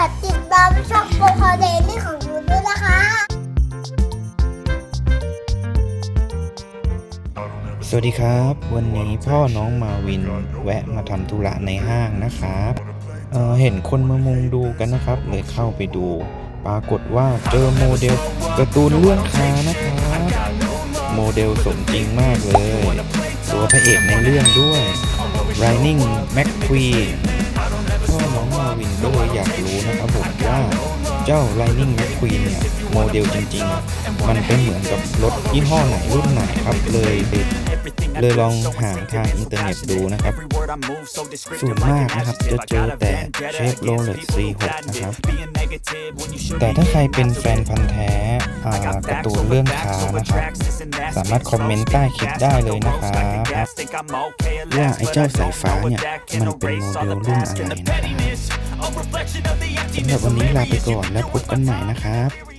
กดติดตามช่องโปรคอเดนี่ของหนูด้วยนะคะ สวัสดีครับ วันนี้พ่อน้องมาวินแวะมาทำธุระในห้างนะครับเเห็นคนมามุงดูกันนะครับ เลยเข้าไปดู ปรากฏว่าเจอโมเดลการ์ตูนเรื่องคานะครับ โมเดลสมจริงมากเลย ตัวพระเอกในเรื่องด้วย Running McQueen วินโดอยากรู้นะครับผมว่าเจ้า Lightning McQueen เนี่ยโมเดลจริงๆ มันเป็นเหมือนกับรถยี่ห้อไหนรุ่นไหนครับเลยเลยลองหาทางอินเทอร์เน็ตดูนะครับส่วนมากนะครับจะเจอแต่เชฟโรเลต C6 นะครับแต่ถ้าใครเป็นแฟนพันธ์แท้ การ์ตูนเรื่องค้านะครับสามารถคอมเมนต์ใต้คลิปได้เลยนะครับว่าไอ้เจ้าสายฟ้าเนี่ยมันเป็นโมเดลรุ่นอะไรนะครับสำหรับวันนี้ลาไปก่อนแล้วพบกันใหม่นะครับ